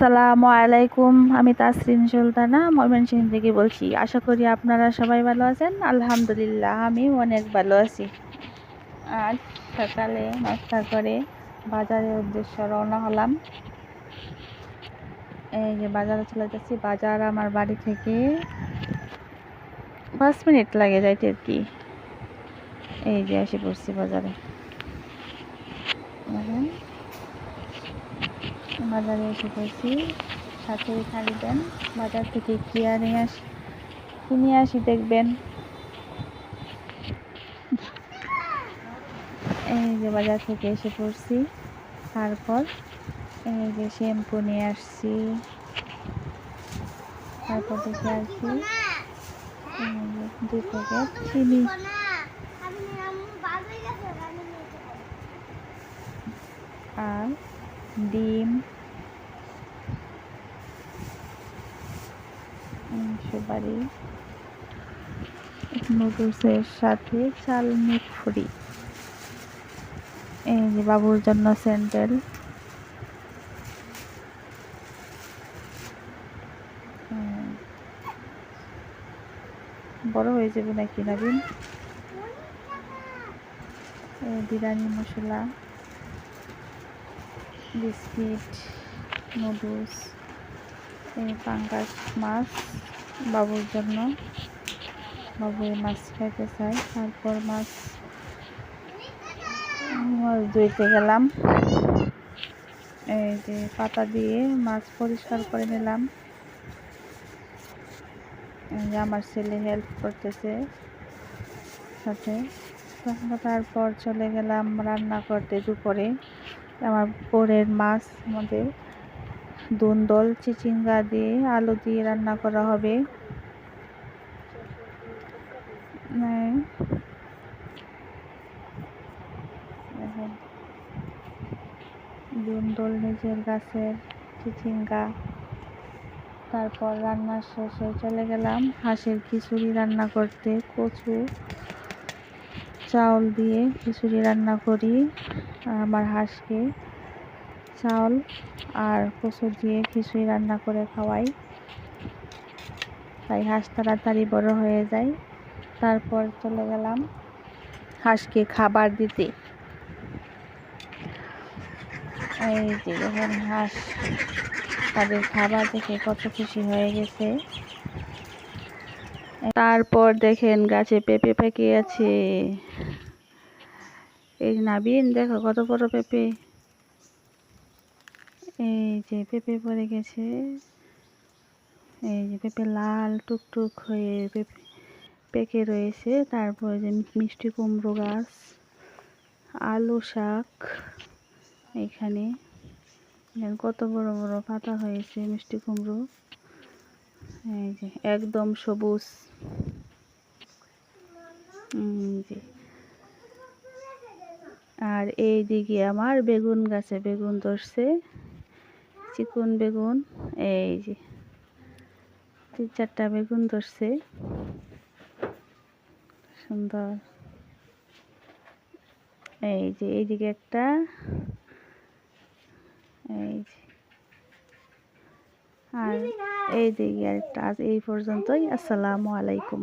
আসসালামু আলাইকুম। আমি তাসরিন সুলতানা, ময়মনসিংহ থেকে বলছি, আশা করি আপনারা সবাই ভালো আছেন। আলহামদুলিল্লাহ, আমি অনেক ভালো আছি। আজ সকালে নাস্তা করে বাজারের উদ্দেশ্যে রওনা হলাম। এই যে বাজারে চলে যাচ্ছি। বাজার আমার বাড়ি থেকে পাঁচ মিনিট লাগে যাইতে আর কি। এই যে এসে পড়ছি বাজারে। বাজারে এসে পড়ছি। সাথেই থাকবেন বাজার থেকে কি আর নিয়ে আসি কিনে আসি দেখবেন। এই যে বাজার থেকে এসে পড়ছি। তারপর এই যে শ্যাম্পু নিয়ে আসছি। তারপর দেখে আসছি দুই প্যাকেট চিনি। আর ডিম। সুপারি নুডলসের সাথে চাল মিট ফ্রি। এই যে বাবুর জন্য স্যান্ডেল। বড় হয়ে যাবে নাকি নাবিন? বিরিয়ানি মশলা, বিস্কিট, নুডলস পাঙ্গাস মাছ। বাবুর জন্য। বাবু মাছ খাইতে চাই তারপর মাছ মাছ ধুইতে গেলাম। এই যে পাতা দিয়ে মাছ পরিষ্কার করে নিলাম। আমার ছেলে হেল্প করতেছে সাথে। তারপর চলে গেলাম রান্না করতে দুপুরে। আমার পরের মাছ মধ্যে দুন্দল, চিচিঙ্গা দিয়ে আলু দিয়ে রান্না করা হবে। দুন্দল নিজের গাছের চিচিঙ্গা। তারপর রান্না শেষে চলে গেলাম। হাঁসের খিচুড়ি রান্না করতে কচু, চাউল দিয়ে খিচুড়ি রান্না করি আমার হাঁসকে চাউল আর কচু দিয়ে খিচুড়ি রান্না করে খাওয়াই। তাই হাঁস তাড়াতাড়ি বড় হয়ে যায়। তারপর চলে গেলাম হাঁসকে খাবার দিতে। এই যে যখন হাঁস তাদের খাবার দেখে কত খুশি হয়ে গেছে। তারপর দেখেন গাছে পেঁপে পেকে আছে। এই নাবিন, দেখো কত বড় পেঁপে। এই যে পেঁপে পড়ে গেছে। এই যে পেঁপে লাল, টুকটুক হয়ে পেঁপে পেকে রয়েছে। তারপর যে মিষ্টি কুমড়ো গাছ, আলু শাক এখানে। কত বড় বড় পাতা হয়েছে মিষ্টি কুমড়ো। এই যে একদম সবুজ। আর এই দিকে আমার বেগুন গাছে বেগুন ধরছে। চিকন বেগুন, এই যে তিন চারটা বেগুন ধরছে। সুন্দর। এই যে এইদিকে একটা, এই যে আর এইদিকে একটা আজ এই পর্যন্তই। আসসালামু আলাইকুম।